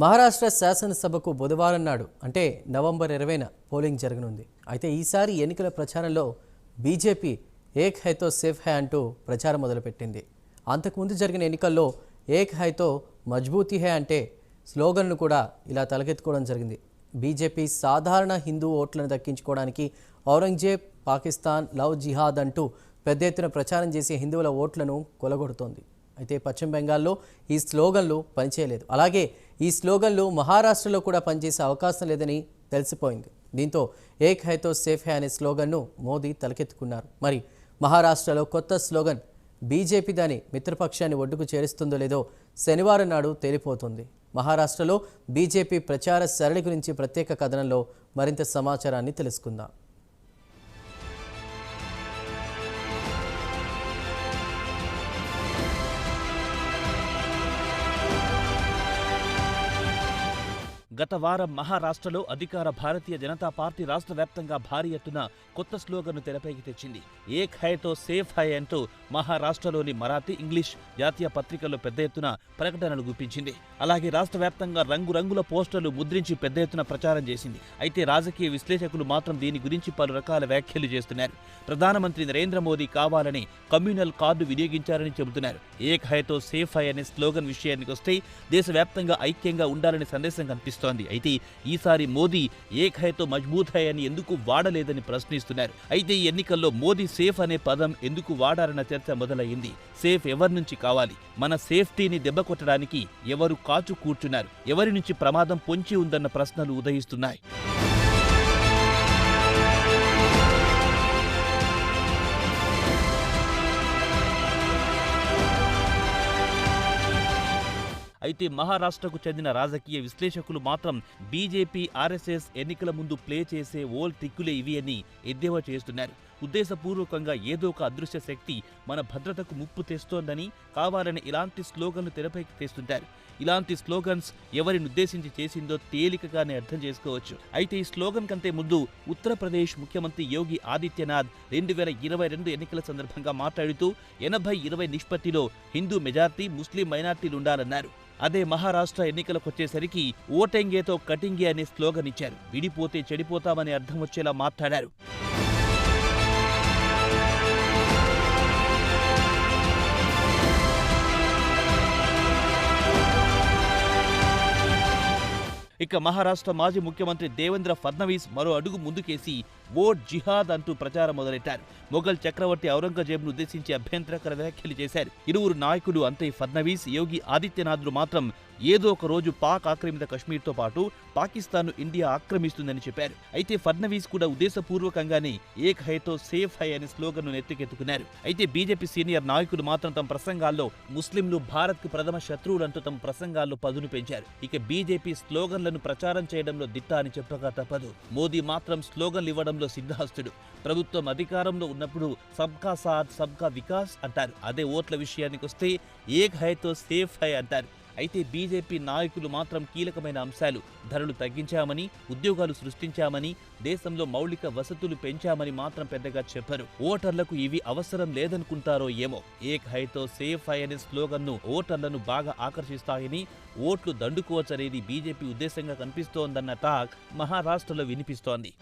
మహారాష్ట్ర శాసనసభకు బుధవారం నాడు అంటే నవంబర్ ఇరవైన పోలింగ్ జరగనుంది. అయితే ఈసారి ఎన్నికల ప్రచారంలో బీజేపీ ఏక్ హైతో సేఫ్ హై అంటూ ప్రచారం మొదలుపెట్టింది. అంతకుముందు జరిగిన ఎన్నికల్లో ఏక్ హైతో మజ్బూతీ హై అంటే స్లోగన్ను కూడా ఇలా తలకెత్తుకోవడం జరిగింది. బీజేపీ సాధారణ హిందూ ఓట్లను దక్కించుకోవడానికి ఔరంగజేబ్ పాకిస్తాన్ లవ్ జిహాద్ అంటూ పెద్ద ఎత్తున ప్రచారం చేసే హిందువుల ఓట్లను కొలగొడుతోంది. అయితే పశ్చిమ బెంగాల్లో ఈ స్లోగన్లు పనిచేయలేదు. అలాగే ఈ స్లోగన్లు మహారాష్ట్రలో కూడా పనిచేసే అవకాశం లేదని తెలిసిపోయింది. దీంతో ఏక్ హైతో సేఫ్ హై అనే స్లోగన్ను మోదీ తలకెత్తుకున్నారు. మరి మహారాష్ట్రలో కొత్త స్లోగన్ బీజేపీ దాని మిత్రపక్షాన్ని ఒడ్డుకు చేరుస్తుందో లేదో శనివారం నాడు తేలిపోతుంది. మహారాష్ట్రలో బీజేపీ ప్రచార సరళి గురించి ప్రత్యేక కథనంలో మరింత సమాచారాన్ని తెలుసుకుందాం. గత వారం మహారాష్ట్రలో అధికార భారతీయ జనతా పార్టీ రాష్ట్ర వ్యాప్తంగా భారీ ఎత్తున కొత్త స్లోగన్ను తెరపైకి తెచ్చింది. ఏక్ హైతో సేఫ్ హై అంటూ మహారాష్ట్రలోని మరాఠీ ఇంగ్లీష్ జాతీయ పత్రికల్లో పెద్ద ఎత్తున ప్రకటనలు గుప్పించింది. అలాగే రాష్ట్ర వ్యాప్తంగా రంగురంగుల పోస్టర్లు ముద్రించి పెద్ద ఎత్తున ప్రచారం చేసింది. అయితే రాజకీయ విశ్లేషకులు మాత్రం దీని గురించి పలు రకాల వ్యాఖ్యలు చేస్తున్నారు. ప్రధానమంత్రి నరేంద్ర మోదీ కావాలని కమ్యూనల్ కార్డు వినియోగించారని చెబుతున్నారు. ఏక్ హైతో సేఫ్ హై అనే స్లోగన్ విషయానికి వస్తే దేశవ్యాప్తంగా ఐక్యంగా ఉండాలనే సందేశం కనిపిస్తోంది. అయితే ఈసారి మోదీ ఏక్ హైతో మజ్బూత్ హై అని ఎందుకు వాడలేదని ప్రశ్నిస్తున్నారు. అయితే ఈ ఎన్నికల్లో మోదీ సేఫ్ అనే పదం ఎందుకు వాడారన్న చర్చ మొదలయ్యింది. సేఫ్ ఎవరి నుంచి కావాలి? మన సేఫ్టీని దెబ్బకొట్టడానికి ఎవరు కాచు కూర్చున్నారు? ఎవరి నుంచి ప్రమాదం పొంచి ఉందన్న ప్రశ్నలు ఉదయిస్తున్నాయి. అయితే మహారాష్ట్రకు చెందిన రాజకీయ విశ్లేషకులు మాత్రం బీజేపీ ఆర్ఎస్ఎస్ ఎన్నికల ముందు ప్లే చేసే ఓల్ ట్రిక్కులే ఇవి అని ఎద్దేవా చేస్తున్నారు. ఉద్దేశపూర్వకంగా ఏదో ఒక అదృశ్య శక్తి మన భద్రతకు ముప్పు తెస్తోందని కావాలని ఇలాంటి స్లోగన్లు తెరపైకి తెస్తుంటారు. ఇలాంటి స్లోగన్స్ ఎవరిని ఉద్దేశించి చేసిందో తేలికగానే అర్థం చేసుకోవచ్చు. అయితే ఈ స్లోగన్ కంటే ముందు ఉత్తరప్రదేశ్ ముఖ్యమంత్రి యోగి ఆదిత్యనాథ్ రెండు వేల ఇరవై రెండు ఎన్నికల సందర్భంగా మాట్లాడుతూ ఎనభై ఇరవై నిష్పత్తిలో హిందూ మెజార్టీ ముస్లిం మైనార్టీలు ఉండాలన్నారు. అదే మహారాష్ట్ర ఎన్నికలకు వచ్చేసరికి ఓటెంగేతో కటింగే అనే స్లోగన్ ఇచ్చారు. విడిపోతే చెడిపోతామనే అర్థం వచ్చేలా మాట్లాడారు. ఇక మహారాష్ట్ర మాజీ ముఖ్యమంత్రి దేవేంద్ర ఫడ్నవీస్ మరో అడుగు ముందుకేసి ఓట్ జిహాద్ అంటూ ప్రచారం మొదలెట్టారు. మొఘల్ చక్రవర్తి ఔరంగజేబ్ను ఉద్దేశించి అభ్యంతరకర వ్యాఖ్యలు చేశారు. ఇరువురు నాయకులు అంతే ఫడ్నవీస్ యోగి ఆదిత్యనాథ్లు మాత్రం ఏదో ఒక రోజు పాక్ ఆక్రమిత కశ్మీర్తో పాటు పాకిస్తాన్ను ఇండియా ఆక్రమిస్తుందని చెప్పారు. అయితే ఫడ్నవీస్ కూడా ఉద్దేశపూర్వకంగానే ఏక్ హైతో సేఫ్ హై అనే స్లోగన్ను నెత్తికెత్తుకున్నారు. అయితే బీజేపీ సీనియర్ నాయకులు మాత్రం తమ ప్రసంగాల్లో ముస్లింలు భారత్కు ప్రథమ శత్రువులంటూ తమ ప్రసంగాల్లో పదును పెంచారు. ఇక బీజేపీ స్లోగన్లను ప్రచారం చేయడంలో దిట్ట అని చెప్పక తప్పదు. మోదీ మాత్రం స్లోగన్లు ఇవ్వడంలో సిద్ధహస్తుడు. ప్రభుత్వం అధికారంలో ఉన్నప్పుడు సబ్కా సాత్ సబ్కా వికాస్ అంటారు. అదే ఓట్ల విషయానికి వస్తే ఏక్ హైతో సేఫ్ హై అంటారు. అయితే బీజేపీ నాయకులు మాత్రం కీలకమైన అంశాలు ధరలు తగ్గించామని ఉద్యోగాలు సృష్టించామని దేశంలో మౌలిక వసతులు పెంచామని మాత్రం పెద్దగా చెప్పరు. ఓటర్లకు ఇవి అవసరం లేదనుకుంటారో ఏమో. ఏక్ హైతో సేఫ్ హై అనే స్లోగన్ను ఓటర్లను బాగా ఆకర్షిస్తాయని ఓట్లు దండుకోవచ్చనేది బీజేపీ ఉద్దేశంగా కనిపిస్తోందన్న టాక్ మహారాష్ట్రలో వినిపిస్తోంది.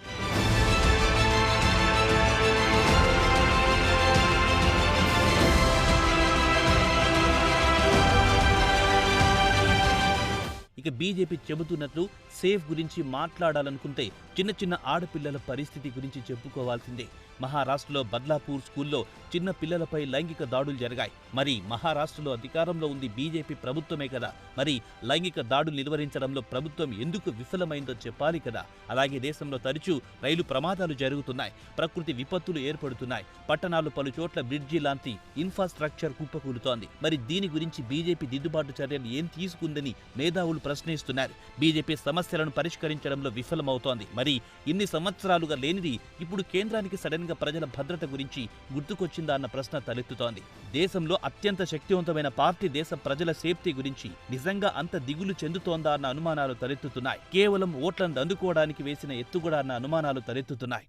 ఇక బీజేపీ చెబుతున్నట్లు సేఫ్ గురించి మాట్లాడాలనుకుంటే చిన్న చిన్న ఆడపిల్లల పరిస్థితి గురించి చెప్పుకోవాల్సిందే. మహారాష్ట్రలో బద్లాపూర్ స్కూల్లో చిన్న పిల్లలపై లైంగిక దాడులు జరిగాయి. మరి మహారాష్ట్రలో అధికారంలో ఉంది బీజేపీ ప్రభుత్వమే కదా? మరి లైంగిక దాడులు నిర్వహించడంలో ప్రభుత్వం ఎందుకు విఫలమైందో చెప్పాలి కదా? అలాగే దేశంలో తరచూ రైలు ప్రమాదాలు జరుగుతున్నాయి. ప్రకృతి విపత్తులు ఏర్పడుతున్నాయి. పట్టణాలు పలు చోట్ల బ్రిడ్జి లాంటి ఇన్ఫ్రాస్ట్రక్చర్ కుప్పకూలుతోంది. మరి దీని గురించి బీజేపీ దిద్దుబాటు చర్యలు ఏం తీసుకుందని మేధావులు ప్రశ్నిస్తున్నారు. బీజేపీ సమస్యలను పరిష్కరించడంలో విఫలమవుతోంది. మరి ఇన్ని సంవత్సరాలుగా లేనిది ఇప్పుడు కేంద్రానికి సడన్ గా ప్రజల భద్రత గురించి గుర్తుకొచ్చిందా అన్న ప్రశ్న తలెత్తుతోంది. దేశంలో అత్యంత శక్తివంతమైన పార్టీ దేశ ప్రజల సేఫ్టీ గురించి నిజంగా అంత దిగులు చెందుతోందా అన్న అనుమానాలు తలెత్తుతున్నాయి. కేవలం ఓట్లను అందుకోవడానికి వేసిన ఎత్తుగడ అన్న అనుమానాలు తలెత్తుతున్నాయి.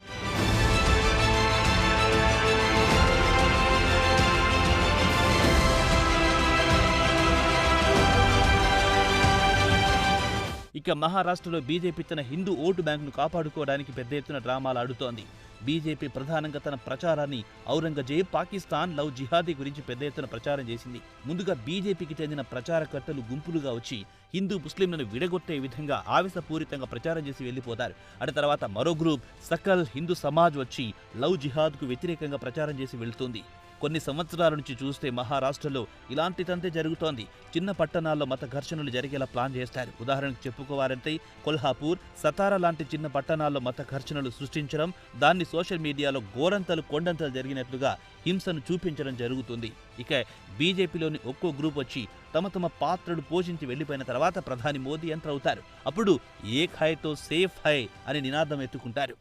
ఇక మహారాష్ట్రలో బీజేపీ తన హిందూ ఓటు బ్యాంకును కాపాడుకోవడానికి పెద్ద ఎత్తున డ్రామాలు ఆడుతోంది. బీజేపీ ప్రధానంగా తన ప్రచారాన్ని ఔరంగజేబ్ పాకిస్తాన్ లవ్ జిహాదీ గురించి పెద్ద ఎత్తున ప్రచారం చేసింది. ముందుగా బీజేపీకి చెందిన ప్రచారకర్తలు గుంపులుగా వచ్చి హిందూ ముస్లింలను విడగొట్టే విధంగా ఆవేశపూరితంగా ప్రచారం చేసి వెళ్ళిపోతారు. అటు తర్వాత మరో గ్రూప్ సకల్ హిందూ సమాజ్ వచ్చి లవ్ జిహాద్కు వ్యతిరేకంగా ప్రచారం చేసి వెళ్తుంది. కొన్ని సంవత్సరాల నుంచి చూస్తే మహారాష్ట్రలో ఇలాంటి తంతే జరుగుతోంది. చిన్న పట్టణాల్లో మత ఘర్షణలు జరిగేలా ప్లాన్ చేస్తారు. ఉదాహరణకు చెప్పుకోవాలంటే కొల్హాపూర్ సతారా లాంటి చిన్న పట్టణాల్లో మత ఘర్షణలు సృష్టించడం దాన్ని సోషల్ మీడియాలో గోరంతలు కొండంతలు జరిగినట్లుగా హింసను చూపించడం జరుగుతుంది. ఇక బీజేపీలోని ఒక్కో గ్రూప్ వచ్చి తమ తమ పాత్రలు పోషించి వెళ్ళిపోయిన తర్వాత ప్రధాని మోదీ ఎంటర్ అవుతారు అప్పుడు ఏక్ హైతో సేఫ్ హై అని నినాదం ఎత్తుకుంటారు.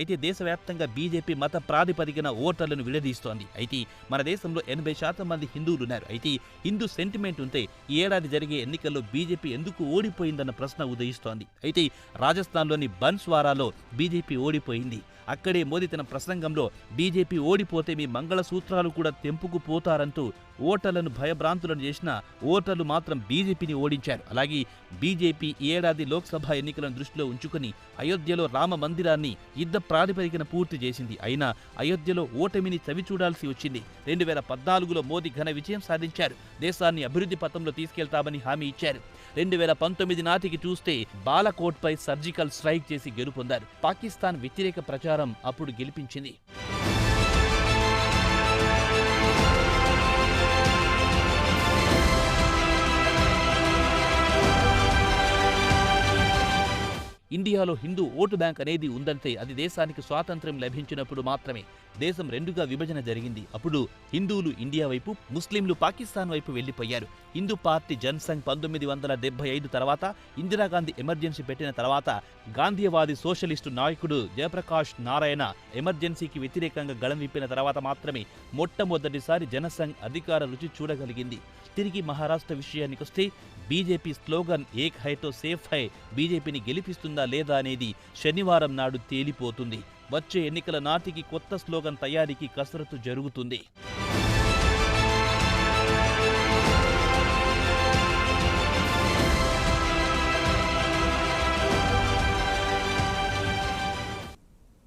అయితే దేశవ్యాప్తంగా బీజేపీ మత ప్రాతిపదికన ఓటర్లను విడదీస్తోంది. అయితే మన దేశంలో ఎనభై శాతం మంది హిందువులు ఉన్నారు అయితే హిందూ సెంటిమెంట్ ఉంటే ఈ ఏడాది జరిగే ఎన్నికల్లో బీజేపీ ఎందుకు ఓడిపోయిందన్న ప్రశ్న ఉదయిస్తోంది. అయితే రాజస్థాన్లోని బన్స్వారాలో బీజేపీ ఓడిపోయింది. అక్కడే మోదీ తన ప్రసంగంలో బీజేపీ ఓడిపోతే మీ మంగళసూత్రాలు కూడా తెంపుకు పోతారంటూ ఓటర్లను భయభ్రాంతులను చేసిన ఓటర్లు మాత్రం బీజేపీని ఓడించారు. అలాగే బీజేపీ ఈ ఏడాది లోక్సభ ఎన్నికలను దృష్టిలో ఉంచుకుని అయోధ్యలో రామ మందిరాన్ని యుద్ధ ప్రాతిపదికన పూర్తి చేసింది. అయినా అయోధ్యలో ఓటమిని చవిచూడాల్సి వచ్చింది. రెండు వేల పద్నాలుగులో మోదీ ఘన విజయం సాధించారు. దేశాన్ని అభివృద్ధి పథంలో తీసుకెళ్తామని హామీ ఇచ్చారు. రెండు వేల పంతొమ్మిది నాటికి చూస్తే బాలకోట్పై సర్జికల్ స్ట్రైక్ చేసి గెలుపొందారు. పాకిస్తాన్ వ్యతిరేక ప్రచారం అప్పుడు గెలిపించింది. ఇండియాలో హిందూ ఓటు బ్యాంక్ అనేది ఉందంటే అది దేశానికి స్వాతంత్ర్యం లభించినప్పుడు మాత్రమే. దేశం రెండుగా విభజన జరిగింది. అప్పుడు హిందువులు ఇండియా వైపు ముస్లింలు పాకిస్తాన్ వైపు వెళ్ళిపోయారు హిందూ పార్టీ జన్సంఘ్ పంతొమ్మిది వందల డెబ్బై ఐదు తర్వాత ఇందిరాగాంధీ ఎమర్జెన్సీ పెట్టిన తర్వాత గాంధీవాది సోషలిస్టు నాయకుడు జయప్రకాష్ నారాయణ ఎమర్జెన్సీకి వ్యతిరేకంగా గళం విప్పిన తర్వాత మాత్రమే మొట్టమొదటిసారి జనసంఘ్ అధికార రుచి చూడగలిగింది. తిరిగి మహారాష్ట్ర విషయానికొస్తే బీజేపీ స్లోగన్ ఏక్ హైతో సేఫ్ హై బీజేపీని గెలిపిస్తుందా లేదా అనేది శనివారం నాడు తేలిపోతుంది. వచ్చే ఎన్నికల నాటికి కొత్త స్లోగన్ తయారీకి కసరత్తు జరుగుతుంది.